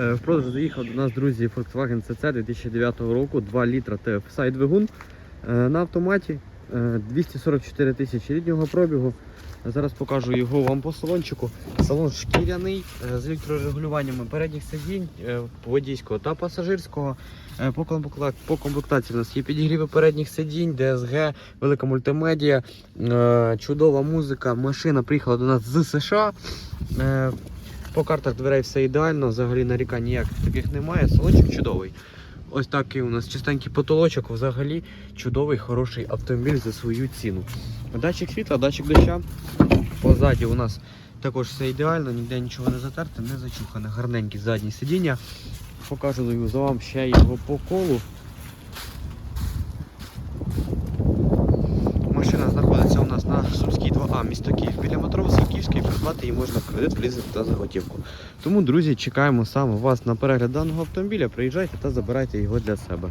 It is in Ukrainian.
Е, В продаж заїхав до нас, друзі, Volkswagen CC 2009 року, 2 літра TFSI двигун е, на автоматі, е, 244 тисячі ріднього пробігу. Зараз покажу його вам по салончику. Салон шкіряний е, з електрорегулюваннями передніх сидінь е, водійського та пасажирського. Е, По, комплектації, у нас є підігріви передніх сидінь, DSG, велика мультимедіа, е, чудова музика. Машина приїхала до нас з США. По картах дверей все ідеально, взагалі нарікань ніяких таких немає. Салончик чудовий. Ось такий у нас чистенький потолочок, взагалі чудовий, хороший автомобіль за свою ціну. Датчик світла, датчик доща. Позаді у нас також все ідеально, ніде нічого не затерте, не зачухане. Гарненькі задні сидіння. Покажу за вам ще його по колу. Машина знаходиться у нас на Сумській 2А, місто Київ. Біля Васильківської придбати її можна в кредит, лізинг та за готівку. Тому, друзі, чекаємо саме вас на перегляд даного автомобіля. Приїжджайте та забирайте його для себе.